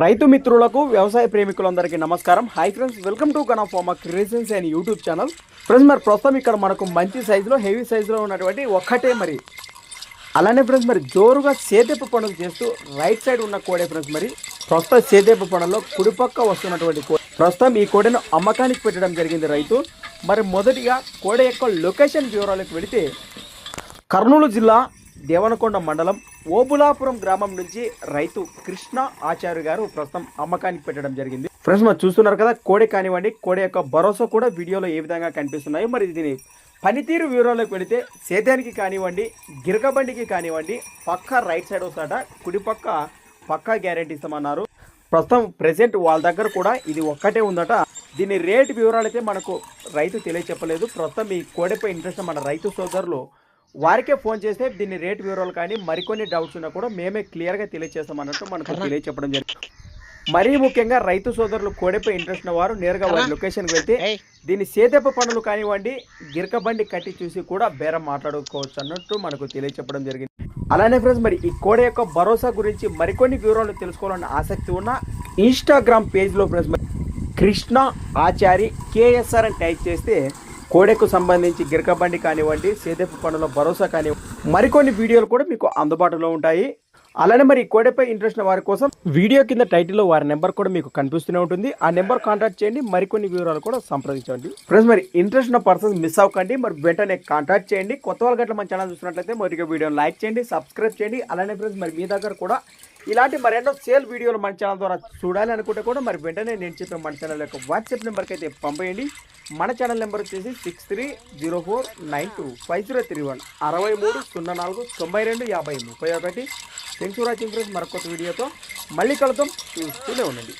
రైతు మిత్రులకు వ్యవసాయ ప్రేమికులందరికీ నమస్కారం. హై ఫ్రెండ్స్ వెల్కమ్ టు కనా pharma creations and YouTube channel friends మరి ప్రస్తుతం ఇక్కడ మనకు మంచి సైజులో హెవీ సైజులో ఉన్నటువంటి ఒక్కటే మరి. అలానే ఫ్రెండ్స్ మరి జోరుగా సేదెప్ప పనులు చేస్తూ రైట్ సైడ్ ఉన్న కోడే ఫ్రెండ్స్ మరి ప్రస్తుతం సేదెప్ప పనుల్లో కుడిపక్క వస్తున్నటువంటి కోడి ప్రస్తుతం ఈ కోడెను అమ్మకానికి పెట్టడం జరిగింది రైతు. మరి మొదటిగా కోడ యొక్క లొకేషన్ వివరాలకు వెళితే కర్నూలు జిల్లా దేవనకొండ మండలం ఓబులాపురం గ్రామం నుంచి రైతు కృష్ణ ఆచార్య గారు ప్రస్తుతం అమ్మకానికి పెట్టడం జరిగింది. ఫ్రెండ్స్ మనం చూస్తున్నారు కదా కోడి కానివ్వండి కోడి యొక్క భరోసా కూడా వీడియోలో ఏ విధంగా కనిపిస్తున్నాయి. మరి దీని పనితీరు వివరాల్లోకి వెళితే సేద్యానికి కానివ్వండి గిరకబండికి కానివ్వండి పక్క రైట్ సైడ్ వస్తాట కుడిపక్క పక్కా గ్యారెంటీ ఇస్తామన్నారు. ప్రస్తుతం ప్రెసెంట్ వాళ్ళ దగ్గర కూడా ఇది ఒక్కటే ఉందట. దీని రేట్ వివరాలు అయితే మనకు రైతు తెలియచెప్పలేదు. ప్రస్తుతం ఈ కోడిపై ఇంట్రెస్ట్ మన రైతు సోదరులు వారికే ఫోన్ చేస్తే దీని రేట్ వివరాలు కానీ మరికొన్ని డౌట్స్ ఉన్నా కూడా మేమే క్లియర్గా తెలియజేస్తామన్నట్టు మనకు తెలియచెప్పడం జరిగింది. మరీ ముఖ్యంగా రైతు సోదరులు కోడిపై ఇంట్రెస్ట్ ఉన్న వారు నేరుగా వారి లొకేషన్కి వెళ్తే దీని సేదెప్ప పనులు కానివ్వండి గిరక బండి కట్టి చూసి కూడా బేరం మాట్లాడుకోవచ్చు అన్నట్టు మనకు తెలియచెప్పడం జరిగింది. అలానే ఫ్రెండ్స్ మరి ఈ కోడ యొక్క భరోసా గురించి మరికొన్ని వివరాలు తెలుసుకోవాలని ఆసక్తి ఉన్న ఇన్స్టాగ్రామ్ పేజ్లో ఫ్రెండ్స్ మరి కృష్ణ ఆచారి కేఎస్ఆర్ అని టైప్ చేస్తే కోడెకు సంబంధించి గిరక బండి కానివ్వండి సేదెప్పు పనుల భరోసా కానివ్వండి మరికొన్ని వీడియోలు కూడా మీకు అందుబాటులో ఉంటాయి. అలానే మరి కోడెపై ఇంట్రెస్ట్ ఉన్న వారి కోసం వీడియో కింద టైటిల్లో వారి నెంబర్ కూడా మీకు కనిపిస్తూనే ఉంటుంది. ఆ నెంబర్ కాంటాక్ట్ చేయండి మరికొన్ని వివరాలు కూడా సంప్రదించండి. ఫ్రెండ్స్ మరి ఇంట్రెస్ట్ ఉన్న పర్సన్స్ మిస్ అవ్వకండి మరి వెంటనే కాంటాక్ట్ చేయండి. కొత్త వాళ్ళ గట్ల మన ఛానల్ చూసినట్లయితే మొదటిగా వీడియోని లైక్ చేయండి సబ్స్క్రైబ్ చేయండి. అలానే ఫ్రెండ్స్ మరి మీ దగ్గర కూడా ఇలాంటి మరెన్నో సేల్ వీడియోలు మన ఛానల్ ద్వారా చూడాలి అనుకుంటే కూడా మరి వెంటనే నేను చెప్పిన మన ఛానల్ యొక్క వాట్సాప్ నెంబర్కి అయితే పంపేయండి. మన ఛానల్ నెంబర్ వచ్చేసి six three zero four nine two five zero three one. అరవై మూడు సున్నా నాలుగు తొంభై రెండు యాభై ముప్పై ఒకటి. థ్యాంక్స్ ఫర్ వాచింగ్ ఫ్రెండ్స్ మరొక వీడియోతో మళ్ళీ కలుద్దాం. చూస్తూనే ఉండండి.